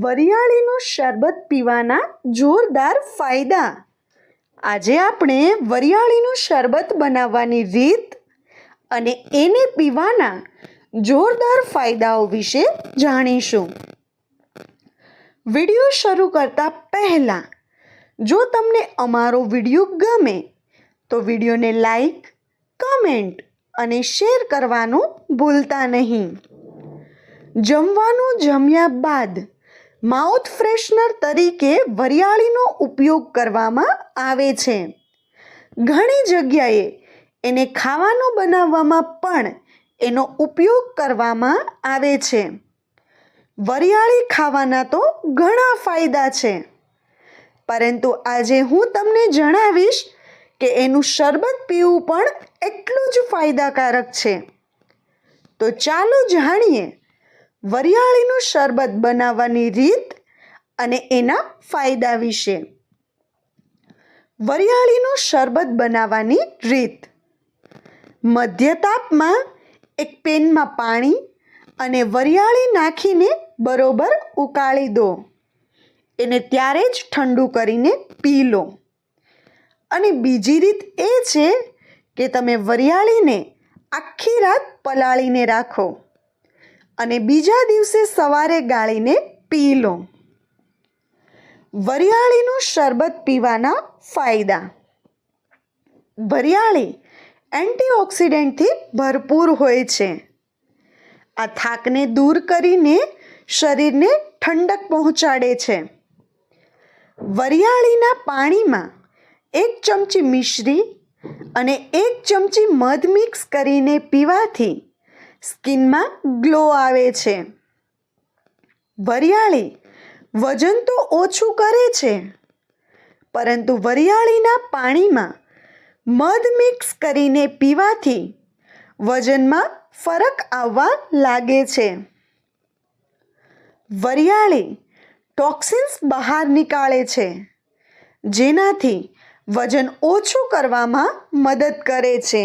વરિયાળીનું શરબત પીવાના જોરદાર ફાયદા. આજે આપણે વરિયાળીનું શરબત બનાવવાની રીત અને એને પીવાના જોરદાર ફાયદાઓ વિશે જાણીશું. વીડિયો શરૂ કરતા પહેલાં, જો તમને અમારો વીડિયો ગમે, તો વિડીયોને લાઈક, કમેન્ટ અને શેર કરવાનું ભૂલતા નહીં. જમવાનું જમ્યા બાદ માઉથ ફ્રેશનર તરીકે વરિયાળીનો ઉપયોગ કરવામાં આવે છે. ઘણી જગ્યાએ એને ખાવાનું બનાવવામાં પણ એનો ઉપયોગ કરવામાં આવે છે. વરિયાળી ખાવાના તો ઘણા ફાયદા છે. પરંતુ આજે હું તમને જણાવીશ કે એનું શરબત પીવું પણ એટલું જ ફાયદાકારક છે. તો ચાલો જાણીએ વરિયાળીનું શરબત બનાવવાની રીત અને એના ફાયદા વિશે. વરિયાળીનું શરબત બનાવવાની રીત. મધ્ય તાપમાં એક પેનમાં પાણી અને વરિયાળી નાખીને બરોબર ઉકાળી દો. એને ત્યારે જ ઠંડુ કરીને પી લો. અને બીજી રીત એ છે કે તમે વરિયાળીને આખી રાત પલાળીને રાખો. અને બીજા દિવસે સવારે ગાળીને પી લો. વરિયાળીનું શરબત પીવાના ફાયદા. વરિયાળી એન્ટીઓક્સિડન્ટથી ભરપૂર હોય છે. આ થાકને દૂર કરીને શરીરને ઠંડક પહોંચાડે છે. વરિયાળીના પાણીમાં એક ચમચી મિશ્રી અને એક ચમચી મધ મિક્સ કરીને પીવાથી સ્કિનમાં ગ્લો આવે છે. વરિયાળી વજન તો ઓછું કરે છે, પરંતુ વરિયાળીના પાણીમાં મધ મિક્સ કરીને પીવાથી વજનમાં ફરક આવવા લાગે છે. વરિયાળી ટોક્સિન્સ બહાર નીકાળે છે, જેનાથી વજન ઓછું કરવામાં મદદ કરે છે.